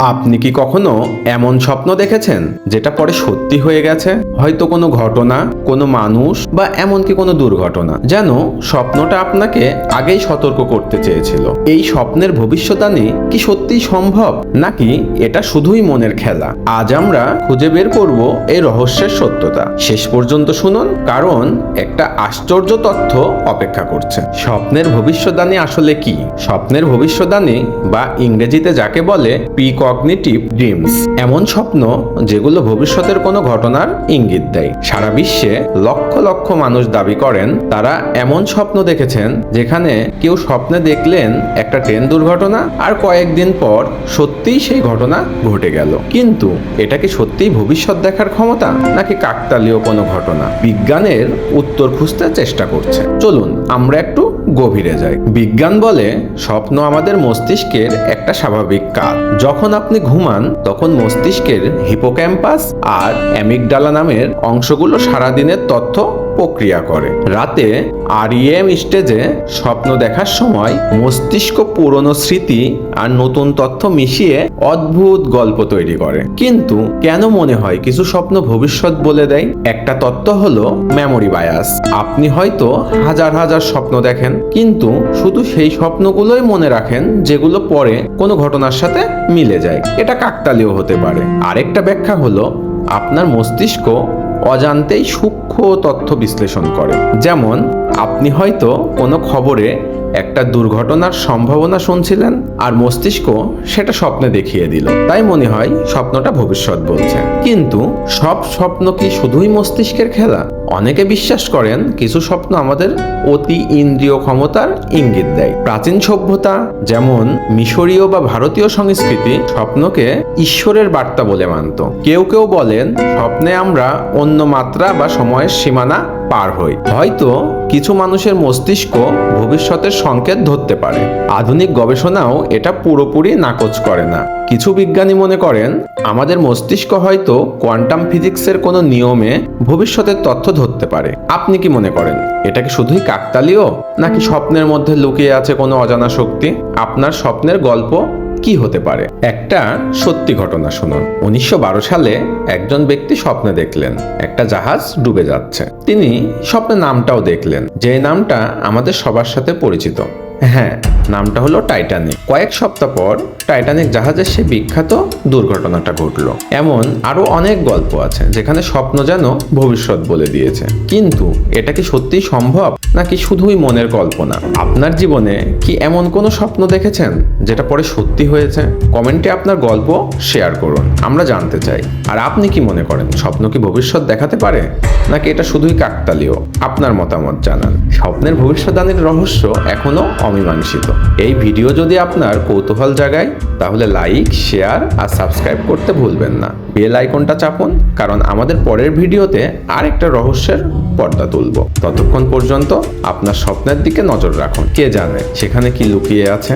আপনি কি কখনো এমন স্বপ্ন দেখেছেন যেটা পরে সত্যি হয়ে গেছে? হয়তো কোনো ঘটনা, কোনো মানুষ বা এমনকি কোনো দুর্ঘটনা যেন স্বপ্নটা আপনাকে আগেই সতর্ক করতে চেয়েছিল। এই স্বপ্নের ভবিষ্যৎবাণী কি সত্যিই সম্ভব? নাকি এটা শুধুই মনের খেলা? আজ আমরা খুঁজে বের করব এই রহস্যের সত্যতা। শেষ পর্যন্ত শুনুন, কারণ একটা আশ্চর্য তথ্য অপেক্ষা করছে। স্বপ্নের ভবিষ্যৎবাণী আসলে কি? স্বপ্নের ভবিষ্যৎবাণী বা ইংরেজিতে যাকে বলে প্রিকগনিটিভ ড্রিমস এমন স্বপ্ন যেগুলো ভবিষ্যতের কোনো ঘটনার ইঙ্গিত দেয়। সারা বিশ্বে লক্ষ লক্ষ মানুষ দাবি করেন, তারা এমন স্বপ্ন দেখেছেন যেখানে কেউ স্বপ্নে দেখলেন একটা ট্রেন দুর্ঘটনা আর কয়েকদিন পর সত্যিই সেই ঘটনা ঘটে গেল। কিন্তু এটা কি সত্যিই ভবিষ্যৎ দেখার ক্ষমতা, নাকি কাকতালীয় কোনো ঘটনা? বিজ্ঞানের উত্তর খুঁজতে চেষ্টা করছে। চলুন, আমরা একটু গভীরে যায়। বিজ্ঞান বলে, স্বপ্ন আমাদের মস্তিষ্কের একটা স্বাভাবিক কাজ যখন আপনি ঘুমান, তখন মস্তিষ্কের হিপোক্যাম্পাস আর অ্যামিকডালা নামের অংশগুলো সারাদিনের তথ্য প্রক্রিয়া করে। রাতে আরইএম স্টেজে স্বপ্ন দেখার সময় মস্তিষ্ক পুরনো স্মৃতি আর নতুন তথ্য মিশিয়ে অদ্ভুত গল্প তৈরি করে। কিন্তু কেন মনে হয় কিছু স্বপ্ন ভবিষ্যৎ বলে দেয়? একটা তত্ত্ব হলো মেমোরি বায়াস আপনি হয়তো হাজার হাজার স্বপ্ন দেখেন, কিন্তু শুধু সেই স্বপ্নগুলোই মনে রাখেন যেগুলো পরে কোনো ঘটনার সাথে মিলে যায়। এটা কাকতালীয় হতে পারে। আরেকটা ব্যাখ্যা হলো, আপনার মস্তিষ্ক অজান্তেই সূক্ষ্ম তথ্য বিশ্লেষণ করে। যেমন, আপনি হয়তো কোনো খবরে একটা দুর্ঘটনার সম্ভাবনা শুনছিলেন আর মস্তিষ্ক সেটা স্বপ্নে দেখিয়ে দিল। তাই মনে হয় স্বপ্নটা ভবিষ্যৎ বলছে। কিন্তু সব স্বপ্ন কি শুধুই মস্তিষ্কের খেলা? অনেকে বিশ্বাস করেন কিছু স্বপ্ন আমাদের অতি ইন্দ্রিয় ক্ষমতার ইঙ্গিত দেয়। প্রাচীন সভ্যতা, যেমন মিশরীয় বা ভারতীয় সংস্কৃতি, স্বপ্নকে ঈশ্বরের বার্তা বলে মানত। কেউ কেউ বলেন, স্বপ্নে আমরা অন্য মাত্রা বা সময়ের সীমানা পার হই। হয়তো কিছু মানুষের মস্তিষ্ক ভবিষ্যতের সংকেত ধরতে পারে। আধুনিক গবেষণাও এটা পুরোপুরি নাকচ করে না। কিছু বিজ্ঞানী মনে করেন, আমাদের মস্তিষ্ক হয়তো কোয়ান্টাম ফিজিক্সের কোনো নিয়মে ভবিষ্যতের তথ্য ধরতে পারে। আপনি কি মনে করেন, এটা কি শুধুই কাকতালীয়, নাকি স্বপ্নের মধ্যে লুকিয়ে আছে কোনো অজানা শক্তি? আপনার স্বপ্নের গল্প কি হতে পারে? একটা সত্যি ঘটনা শুনুন। উনিশশো বারো সালে একজন ব্যক্তি স্বপ্নে দেখলেন, একটা জাহাজ ডুবে যাচ্ছে। তিনি স্বপ্নে নামটাও দেখলেন, যে নামটা আমাদের সবার সাথে পরিচিত। হ্যাঁ নামটা হলো টাইটানিক। কয়েক সপ্তাহ পর টাইটানিক জাহাজের সে বিখ্যাত দুর্ঘটনাটা ঘটলো। এমন আরও অনেক গল্প আছে যেখানে স্বপ্ন যেন ভবিষ্যৎ বলে দিয়েছে। কিন্তু এটা কি সত্যিই সম্ভব, নাকি শুধুই মনের কল্পনা? আপনার জীবনে কি এমন কোনো স্বপ্ন দেখেছেন যেটা পরে সত্যি হয়েছে? কমেন্টে আপনার গল্প শেয়ার করুন, আমরা জানতে চাই। আর আপনি কি মনে করেন, স্বপ্ন কি ভবিষ্যৎ দেখাতে পারে, নাকি এটা শুধুই কাকতালীয়? আপনার মতামত জানান। স্বপ্নের ভবিষ্যৎদানের রহস্য এখনও অমীমাংসিত। এই ভিডিও যদি আপনার কৌতূহল জাগায়, তাহলে লাইক, শেয়ার আর সাবস্ক্রাইব করতে ভুলবেন না। বেল আইকনটা চাপুন, কারণ আমাদের পরের ভিডিওতে আরেকটা রহস্যের পর্দা তুলব। ততক্ষণ পর্যন্ত আপনার স্বপ্নের দিকে নজর রাখুন। কে জানে সেখানে কি লুকিয়ে আছে